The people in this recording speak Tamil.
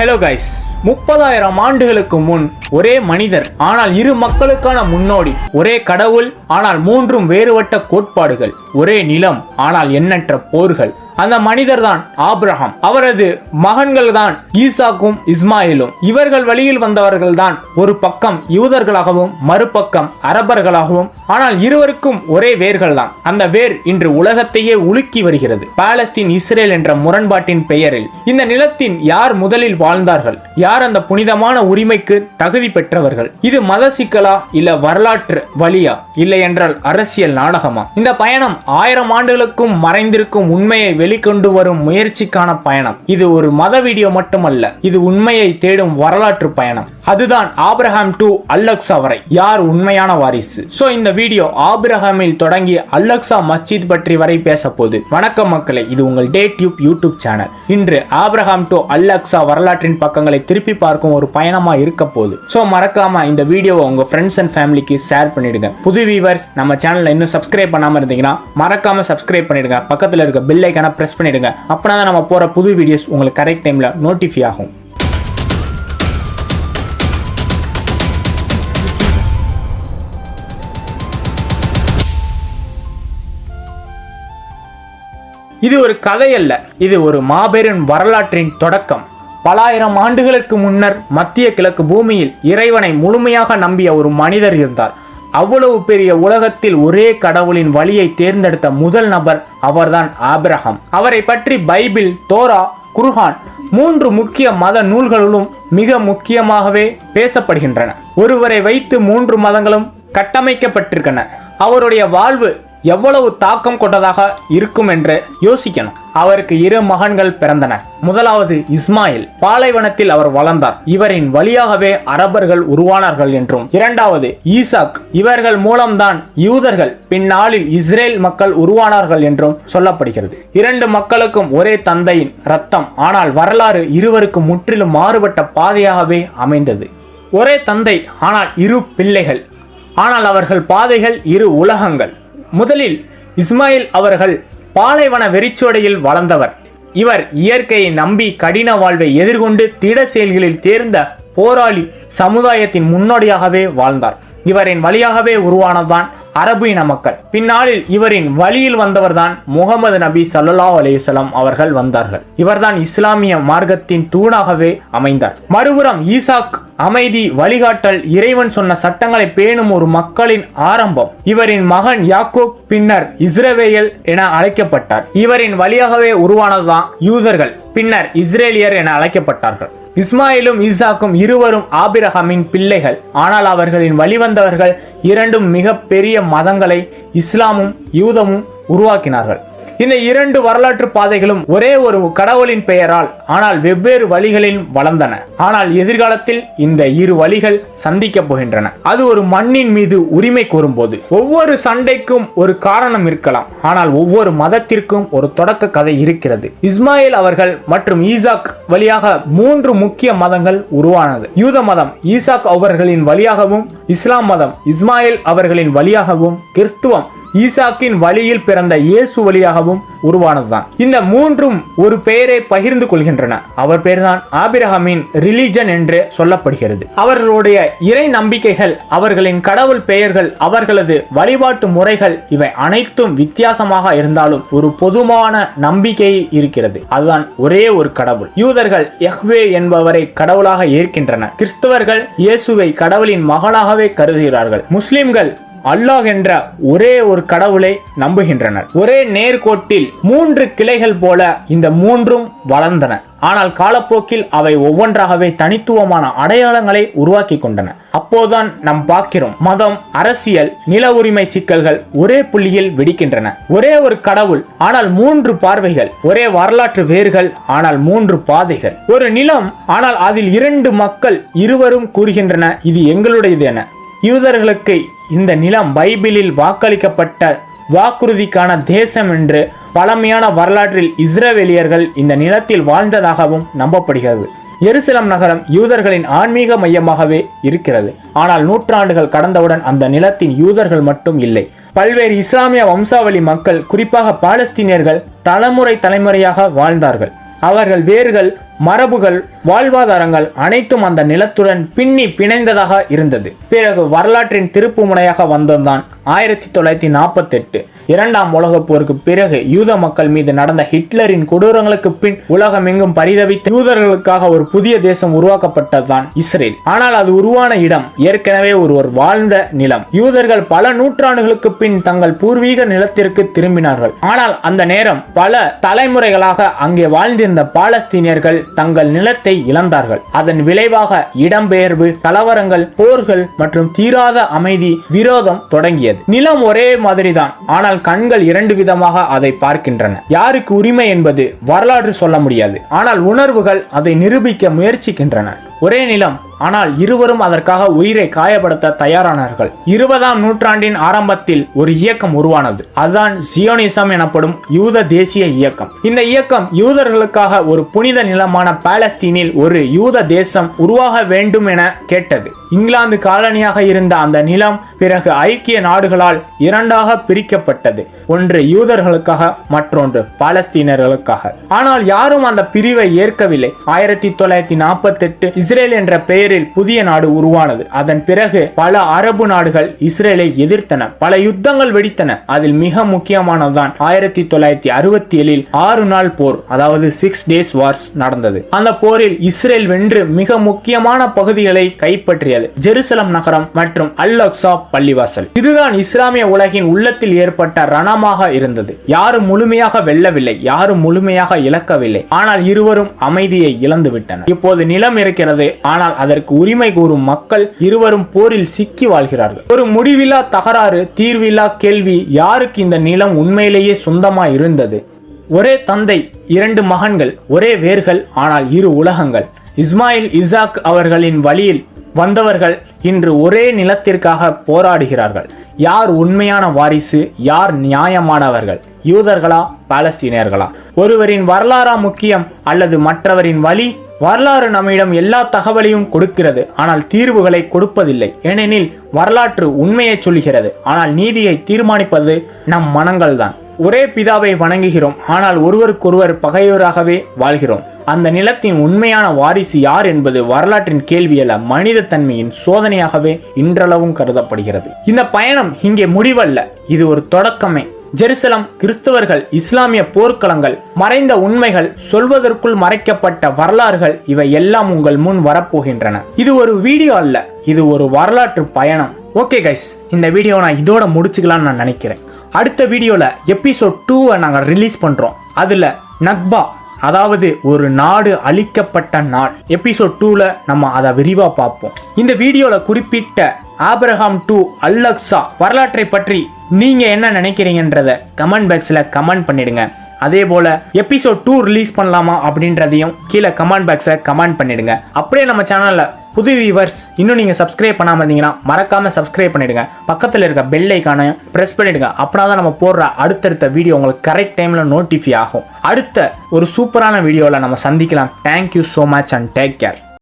ஹலோ கைஸ் முப்பதாயிரம் ஆண்டுகளுக்கு முன் ஒரே மனிதர் ஆனால் இரு மக்களுக்கான முன்னோடி ஒரே கடவுள் ஆனால் மூன்றும் வேறுபட்ட கோட்பாடுகள் ஒரே நிலம் ஆனால் எண்ணற்ற போர்கள். அந்த மனிதர் தான் ஆபிரகாம். அவரது மகன்கள் தான் ஈசாக்கும் இஸ்மாயிலும். இவர்கள் வழியில் வந்தவர்கள் தான் ஒரு பக்கம் யூதர்களாகவும் மறுபக்கம் அரபர்களாகவும். ஆனால் இருவருக்கும் ஒரே வேர்கள் தான் அந்த வேர் இன்று உலகத்தையே உலுக்கி வருகிறது. பாலஸ்தீன் இஸ்ரேல் என்ற முரண்பாட்டின் பெயரில். இந்த நிலத்தின் யார் முதலில் வாழ்ந்தார்கள்? யார் அந்த புனிதமான உரிமைக்கு தகுதி பெற்றவர்கள்? இது மத சிக்கலா இல்ல வரலாற்று வழியா? இல்லை என்றால் அரசியல் நாடகமா? இந்த பயணம் ஆயிரம் ஆண்டுகளுக்கும் மறைந்திருக்கும் உண்மையை வெளிக்கொண்டு வரும் முயற்சிக்கான பயணம். இது ஒரு மத வீடியோ மட்டுமல்ல இது உண்மையை தேடும் வரலாற்று பயணம். அதுதான் ஆப்ரஹாம் டு அல்லக்ஸா வரை. யார் உண்மையான வாரிசு? சோ இந்த வீடியோ ஆபிரகாமில் தொடங்கி அல்லக்ஸா மஸ்ஜித் பற்றி வரை பேச போது வணக்கம் மக்களே இது உங்கள் டே டியூப் யூடியூப் சேனல் இன்று ஆப்ரஹாம் டு அல்லக்ஸா வரலாற்றின் பக்கங்களை திருப்பி பார்க்கும் ஒரு பயணமா இருக்க போகுது. சோ மறக்காம இந்த வீடியோவை உங்க ஃப்ரெண்ட்ஸ் அண்ட் ஃபேமிலிக்கு ஷேர் பண்ணிடுங்க. புது வியூவர்ஸ் நம்ம சேனல்ல இன்னும் சப்ஸ்கிரைப் பண்ணாம இருந்தீங்கன்னா மறக்காம சப்ஸ்கிரைப் பண்ணிடுங்க. பக்கத்துல இருக்க பில்லைக்கான பட்டனை ப்ரெஸ் பண்ணிடுங்க. அப்படின்னா தான் நம்ம போகிற புது வீடியோஸ் உங்களுக்கு கரெக்ட் டைமில் நோட்டிஃபை ஆகும். இது ஒரு கதை அல்ல இது ஒரு மாபெரும் வரலாற்றின் தொடக்கம். பலாயிரம் ஆண்டுகளுக்கு முன்னர் மத்திய கிழக்கு பூமியில் இறைவனை முழுமையாக நம்பிய ஒரு மனிதர் இருந்தார். அவ்வளவு பெரிய உலகத்தில் ஒரே கடவுளின் வழியை தேர்ந்தெடுத்த முதல் நபர் அவர்தான் ஆபிரஹாம் அவரை பற்றி பைபிள் தோரா குர்ஹான் மூன்று முக்கிய மத நூல்களிலும் மிக முக்கியமாகவே பேசப்படுகின்றன. ஒருவரை வைத்து மூன்று மதங்களும் கட்டமைக்கப்பட்டிருக்கின்றன. அவருடைய வாழ்வு எவ்வளவு தாக்கம் கொண்டதாக இருக்கும் என்று யோசிக்கணும். அவருக்கு இரு மகன்கள் பிறந்தனர் முதலாவது இஸ்மாயில். பாலைவனத்தில் அவர் வளர்ந்தார். இவரின் வழியாகவே அரபர்கள் உருவானார்கள் என்றும். இரண்டாவது ஈசாக். இவர்கள் மூலம்தான் யூதர்கள் பின்னாளில் இஸ்ரேல் மக்கள் உருவானார்கள் என்றும் சொல்லப்படுகிறது. இரண்டு மக்களுக்கும் ஒரே தந்தையின் ரத்தம் ஆனால் வரலாறு இருவருக்கும் முற்றிலும் மாறுபட்ட பாதையாகவே அமைந்தது. ஒரே தந்தை ஆனால் இரு பிள்ளைகள். ஆனால் அவர்கள் பாதைகள் இரு உலகங்கள். முதலில் இஸ்மாயில் அவர்கள் பாலைவன வெறிச்சோடையில் வளர்ந்தவர். இவர் இயற்கையை நம்பி கடின வாழ்வை எதிர்கொண்டு திட செயல்களில் தேர்ந்த போராளி சமுதாயத்தின் முன்னோடியாகவே வாழ்ந்தார். இவரின் வழியாகவே உருவானதுதான் அரபு இன மக்கள். பின்னாளில் இவரின் வழியில் வந்தவர்தான் முகமது நபி சல்லா அலைஹிஸ்ஸலாம் அவர்கள் வந்தார்கள். இவர்தான் இஸ்லாமிய மார்க்கத்தின் தூணாகவே அமைந்தார். மறுபுறம் ஈசாக் அமைதி வழிகாட்டல் இறைவன் சொன்ன சட்டங்களை பேணும் ஒரு மக்களின் ஆரம்பம். இவரின் மகன் யாக்கூப் பின்னர் இஸ்ரவேல் என அழைக்கப்பட்டார். இவரின் வழியாகவே உருவானதுதான் யூதர்கள் பின்னர் இஸ்ரேலியர் என அழைக்கப்பட்டார்கள். இஸ்மாயிலும் ஈசாக்கும் இருவரும் ஆபிரஹாமின் பிள்ளைகள். ஆனால் அவர்களின் வழிவந்தவர்கள் இரண்டும் மிக பெரிய மதங்களை இஸ்லாமும் யூதமும் உருவாக்கினார்கள். இந்த இரண்டு வரலாற்று பாதைகளும் ஒரே ஒரு கடவுளின் பெயரால் ஆனால் வெவ்வேறு வழிகளில் வளர்ந்தன. ஆனால் எதிர்காலத்தில் இந்த இரு வழிகள் சந்திக்க போகின்றன. அது ஒரு மண்ணின் மீது உரிமை கோரும்போது. ஒவ்வொரு சண்டைக்கும் ஒரு காரணம் இருக்கலாம். ஆனால் ஒவ்வொரு மதத்திற்கும் ஒரு தொடக்க கதை இருக்கிறது. இஸ்மாயில் அவர்கள் மற்றும் ஈசாக் வழியாக மூன்று முக்கிய மதங்கள் உருவானது. யூத மதம் ஈசாக் அவர்களின் வழியாகவும் இஸ்லாம் மதம் இஸ்மாயில் அவர்களின் வழியாகவும் கிறிஸ்துவம் ஈசாக்கின் வழியில் பிறந்த இயேசு வழியாகவும் உருவானதுதான். இந்த மூன்றும் ஒரு பெயரை பகிர்ந்து கொள்கின்றன. அவர் பெயர்தான் ஆபிரகாமின் ரிலிஜன் என்று சொல்லப்படுகிறது. அவர்களுடைய இறை நம்பிக்கைகள் அவர்களின் கடவுள் பெயர்கள் அவர்களது வழிபாட்டு முறைகள் இவை அனைத்தும் வித்தியாசமாக இருந்தாலும் ஒரு பொதுவான நம்பிக்கை இருக்கிறது. அதுதான் ஒரே ஒரு கடவுள். யூதர்கள் எஹ்வே என்பவரை கடவுளாக ஏற்கின்றனர். கிறிஸ்தவர்கள் இயேசுவை கடவுளின் மகனாகவே கருதுகிறார்கள். முஸ்லிம்கள் அல்லாஹ் என்ற ஒரே ஒரு கடவுளை நம்புகின்றனர். ஒரே நேர்கோட்டில் மூன்று கிளைகள் போல இந்த மூன்றும் வளர்ந்தன. ஆனால் காலப்போக்கில் அவை ஒவ்வொன்றாகவே தனித்துவமான அடையாளங்களை உருவாக்கி கொண்டன. அப்போதுதான் நாம் பார்க்கிறோம் மதம் அரசியல் நில உரிமை சிக்கல்கள் ஒரே புள்ளியில் வெடிக்கின்றன. ஒரே ஒரு கடவுள் ஆனால் மூன்று பார்வைகள் ஒரே வரலாற்று வேர்கள் ஆனால் மூன்று பாதைகள். ஒரு நிலம் ஆனால் அதில் இரண்டு மக்கள் இருவரும் கூறுகின்றன இது எங்களுடையது என. யூதர்களுக்கு இந்த நிலம் பைபிளில் வாக்களிக்கப்பட்ட வாக்குறுதிக்கான தேசம் என்று பழமையான வரலாற்றில் இஸ்ரவேலியர்கள் இந்த நிலத்தில் வாழ்ந்ததாகவும் நம்பப்படுகிறது. எருசலம் நகரம் யூதர்களின் ஆன்மீக மையமாகவே இருக்கிறது. ஆனால் நூற்றாண்டுகள் கடந்தவுடன் அந்த நிலத்தின் யூதர்கள் மட்டும் இல்லை. பல்வேறு இஸ்லாமிய வம்சாவளி மக்கள் குறிப்பாக பாலஸ்தீனியர்கள் தலைமுறை தலைமுறையாக வாழ்ந்தார்கள். அவர்கள் வேர்கள் மரபுகள் வாழ்வாதாரங்கள் அனைத்தும் அந்த நிலத்துடன் பின்னி பிணைந்ததாக இருந்தது. பிறகு வரலாற்றின் திருப்பு முனையாக வந்ததுதான் ஆயிரத்தி தொள்ளாயிரத்தி நாற்பத்தி எட்டு இரண்டாம் உலகப் போருக்கு பிறகு யூத மக்கள் மீது நடந்த ஹிட்லரின் கொடூரங்களுக்கு பின் உலகமெங்கும் பரிதவித்த யூதர்களுக்காக ஒரு புதிய தேசம் உருவாக்கப்பட்டதுதான் இஸ்ரேல். ஆனால் அது உருவான இடம் ஏற்கனவே ஒருவர் வாழ்ந்த நிலம். யூதர்கள் பல நூற்றாண்டுகளுக்கு பின் தங்கள் பூர்வீக நிலத்திற்கு திரும்பினார்கள். ஆனால் அந்த நேரம் பல தலைமுறைகளாக அங்கே வாழ்ந்திருந்த பாலஸ்தீனியர்கள் தங்கள் நிலத்தை இழந்தார்கள். அதன் விளைவாக இடம்பெயர்வு கலவரங்கள் போர்கள் மற்றும் தீராத அமைதி விரோதம் தொடங்கியது. நிலம் ஒரே மாதிரிதான். ஆனால் கண்கள் இரண்டு விதமாக அதை பார்க்கின்றன. யாருக்கு உரிமை என்பது வரலாறு சொல்ல முடியாது. ஆனால் உணர்வுகள் அதை நிரூபிக்க முயற்சிக்கின்றன. ஒரே நிலம் ஆனால் இருவரும் அதற்காக உயிரை காயப்படுத்த தயாரானார்கள். இருபதாம் நூற்றாண்டின் ஆரம்பத்தில் ஒரு இயக்கம் உருவானது. அதுதான் ஜியோனிசம் எனப்படும் யூத தேசிய இயக்கம். இந்த இயக்கம் யூதர்களுக்காக ஒரு புனித நிலமான பாலஸ்தீனில் ஒரு யூத தேசம் உருவாக வேண்டும் என கேட்டது. இங்கிலாந்து காலனியாக இருந்த அந்த நிலம் பிறகு ஐக்கிய நாடுகளால் இரண்டாக பிரிக்கப்பட்டது. ஒன்று யூதர்களுக்காக மற்றொன்று பாலஸ்தீனர்களுக்காக. ஆனால் யாரும் அந்த பிரிவை ஏற்கவில்லை. ஆயிரத்தி தொள்ளாயிரத்தி நாற்பத்தி எட்டு இஸ்ரேல் என்ற பெயரில் புதிய நாடு உருவானது. அதன் பிறகு பல அரபு நாடுகள் இஸ்ரேலை எதிர்த்தன. பல யுத்தங்கள் வெடித்தன. அதில் மிக முக்கியமானதுதான் ஆயிரத்தி தொள்ளாயிரத்தி அறுபத்தி ஏழில் ஆறு நாள் போர் அதாவது சிக்ஸ் டேஸ் வார்ஸ் நடந்தது. அந்த போரில் இஸ்ரேல் வென்று மிக முக்கியமான பகுதிகளை கைப்பற்றியது. ஜெருசலம் நகரம் மற்றும் அல்லக்சா பள்ளிவாசல். இதுதான் இஸ்லாமிய உலகின் உள்ளத்தில் ஏற்பட்ட ரணமாக இருந்தது. யாரும் முழுமையாக வெல்லவில்லை யாரும் முழுமையாக இழக்கவில்லை. ஆனால் இருவரும் அமைதியை இழந்து விட்டனர் இப்போது நிலம் இருக்கிறது. ஆனால் அதற்கு உரிமை கூறும் மக்கள் இருவரும் போரில் சிக்கி வாழ்கிறார்கள். ஒரு முடிவில்லா தகராறு தீர்வில்லா கேள்வி யாருக்கு இந்த நிலம் உண்மையிலேயே சொந்தமா இருந்தது? ஒரே தந்தை இரண்டு மகன்கள் ஒரே வேர்கள் ஆனால் இரு உலகங்கள். இஸ்மாயில் இசாக் அவர்களின் வழியில் வந்தவர்கள் இன்று ஒரே நிலத்திற்காக போராடுகிறார்கள். யார் உண்மையான வாரிசு யார் நியாயமானவர்கள்? யூதர்களா பாலஸ்தீனியர்களா? ஒருவரின் வரலாறா முக்கியம் அல்லது மற்றவரின் வழி? வரலாறு நம்மிடம் எல்லா தகவலையும் கொடுக்கிறது. ஆனால் தீர்வுகளை கொடுப்பதில்லை. ஏனெனில் வரலாற்று உண்மையை சொல்கிறது ஆனால் நீதியை தீர்மானிப்பது நம் மனங்கள்தான். ஒரே பிதாவை வணங்குகிறோம். ஆனால் ஒருவருக்கொருவர் பகையோராகவே வாழ்கிறோம். அந்த நிலத்தின் உண்மையான வாரிசு யார் என்பது வரலாற்றின் கேள்வி அல்ல மனித தன்மையின் சோதனையாகவே இன்றளவும் கருதப்படுகிறது. இந்த பயணம் இங்கே முடிவல்ல. இது ஒரு தொடக்கமே. ஜெருசலம் கிறிஸ்தவர்கள் இஸ்லாமிய போர்க்களங்கள் மறைந்த உண்மைகள் சொல்வதற்குள் மறைக்கப்பட்ட வரலாறுகள் இவை எல்லாம் உங்கள் முன் வரப்போகின்றன. இது ஒரு வீடியோ அல்ல இது ஒரு வரலாற்று பயணம். ஓகே கைஸ் இந்த வீடியோ நான் இதோட முடிச்சுக்கலாம்னு நான் நினைக்கிறேன். அடுத்த வீடியோல எபிசோட் டூவை நாங்கள் ரிலீஸ் பண்றோம். அதுல நக்பா அதாவது ஒரு நாடு அழிக்கப்பட்ட நாள். எபிசோட் டூல நம்ம அதை விரிவா பார்ப்போம். இந்த வீடியோல குறிப்பிட்ட ஆப்ரஹாம் டு அல்லக்ஸா வரலாற்றை பற்றி நீங்க என்ன நினைக்கிறீங்கன்றத கமெண்ட் பாக்ஸில் கமெண்ட் பண்ணிடுங்க. அதே போல எபிசோட் டூ ரிலீஸ் பண்ணலாமா அப்படின்றதையும் கீழே கமெண்ட் பாக்ஸில் கமெண்ட் பண்ணிடுங்க. அப்படியே நம்ம சேனலில் புது வியூவர்ஸ் இன்னும் நீங்கள் சப்ஸ்கிரைப் பண்ணாமல் இருந்தீங்கன்னா மறக்காமல் சப்ஸ்கிரைப் பண்ணிடுங்க. பக்கத்தில் இருக்க பெல் ப்ரெஸ் பண்ணிடுங்க. அப்படின்னா தான் நம்ம போடுற அடுத்தடுத்த வீடியோ உங்களுக்கு கரெக்ட் டைமில் நோட்டிஃபை ஆகும். அடுத்த ஒரு சூப்பரான வீடியோவில் நம்ம சந்திக்கலாம். Thank you so much and take care